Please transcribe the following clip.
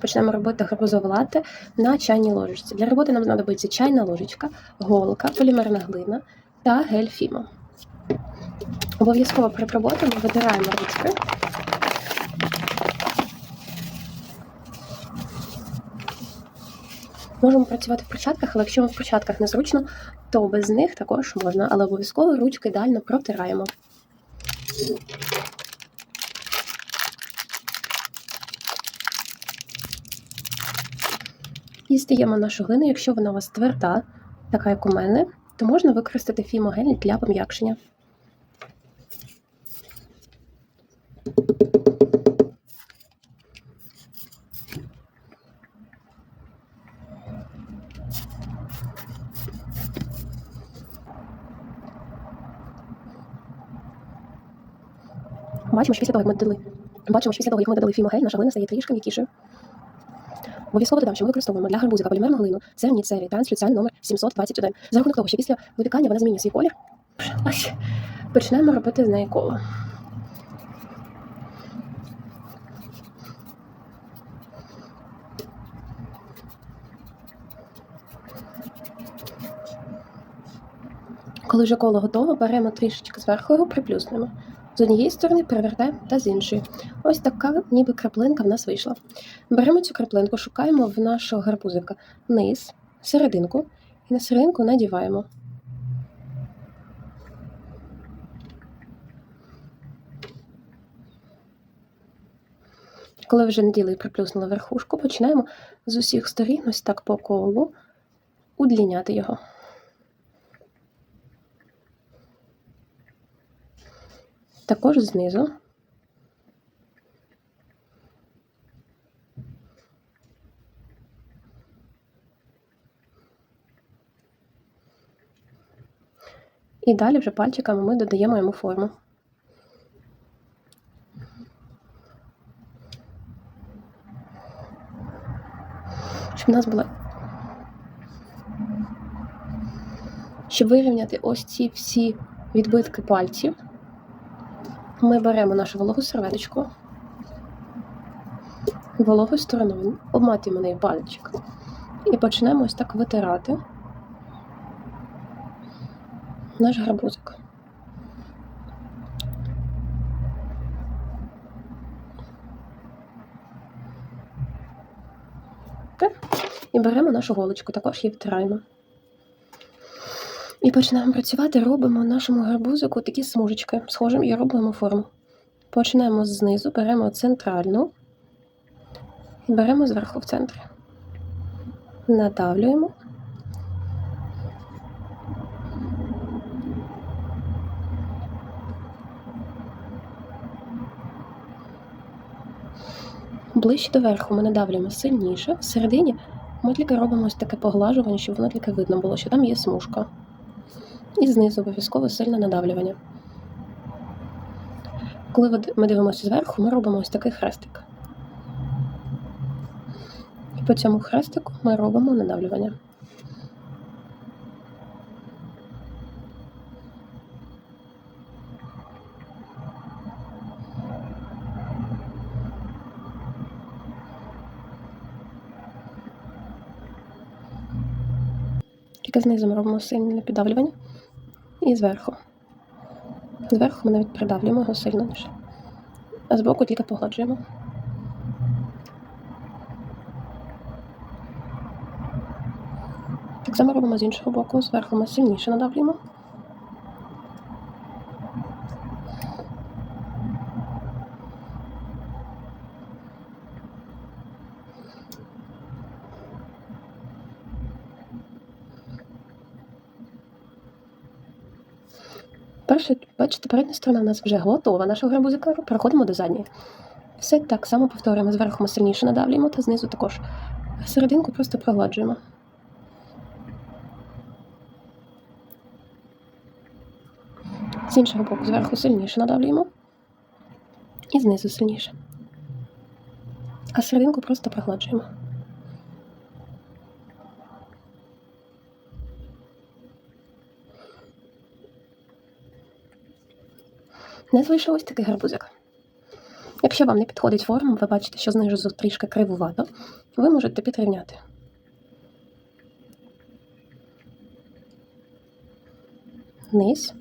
почнемо робити гарбузове латте на чайній ложечці. Для роботи нам знадобиться чайна ложечка, голка, полімерна глина та гель Фімо. Обов'язково перед роботою ми витираємо ручки. Можемо працювати в перчатках, але якщо вам в перчатках незручно, то без них також можна, але обов'язково ручки ідеально протираємо. І стаємо нашу глину, якщо вона у вас тверда, така як у мене, то можна використати фімогель для пом'якшення. Бачимо, що після того, як ми додали, бачимо, що після того, як ми додали фімогель, наша глина стає трішки м'якішою. Обов'язково додам, що ми використовуємо для гарбузика полімерну глину церні цері транслюціаль номер 721. За рахунок того, що після випікання вона змінює свій колір. Ось почнемо робити з неї коло. Коли вже коло готово, беремо трішечки зверху його приплюснемо. З однієї сторони перевертаємо та з іншої. Ось така ніби краплинка в нас вийшла. Беремо цю краплинку, шукаємо в нашого гарбузика низ, серединку і на серединку надіваємо. Коли вже наділи і приплюснули верхушку, починаємо з усіх сторін, ось так по колу, удліняти його. Також знизу. І далі вже пальчиками ми додаємо йому форму. Щоб у нас була. Щоб вирівняти ось ці всі відбитки пальців, ми беремо нашу вологу серветочку, вологою стороною, обматуємо неї пальчик і почнемо ось так витирати наш гарбузик. І беремо нашу голочку, також її втираємо. І починаємо працювати, робимо нашому гарбузику такі смужечки, схожим і робимо форму. Починаємо знизу, беремо центральну і беремо зверху в центрі. Надавлюємо. Ближче до верху ми надавлюємо сильніше. Всередині ми тільки робимо ось таке поглажування, щоб воно тільки видно було, що там є смужка. І знизу обов'язково сильне надавлювання. Коли ми дивимося зверху, ми робимо ось такий хрестик. І по цьому хрестику ми робимо надавлювання. Тільки знизу ми робимо сильне піддавлювання. І зверху. Зверху ми навіть придавлюємо його сильно ніж. А збоку тільки погладжуємо. Так само робимо з іншого боку, зверху ми сильніше надавлюємо. Перше, бачите, передня сторона у нас вже готова нашого гарбузика. Переходимо до задньої. Все так само повторюємо. Зверху ми сильніше надавлюємо та знизу також. Серединку просто прогладжуємо. З іншого боку, зверху сильніше надавлюємо. І знизу сильніше. А серединку просто прогладжуємо. У залишилось ось такий гарбузик. Якщо вам не підходить форма, ви бачите, що знижу трішки кривувато, ви можете підрівняти. Низ.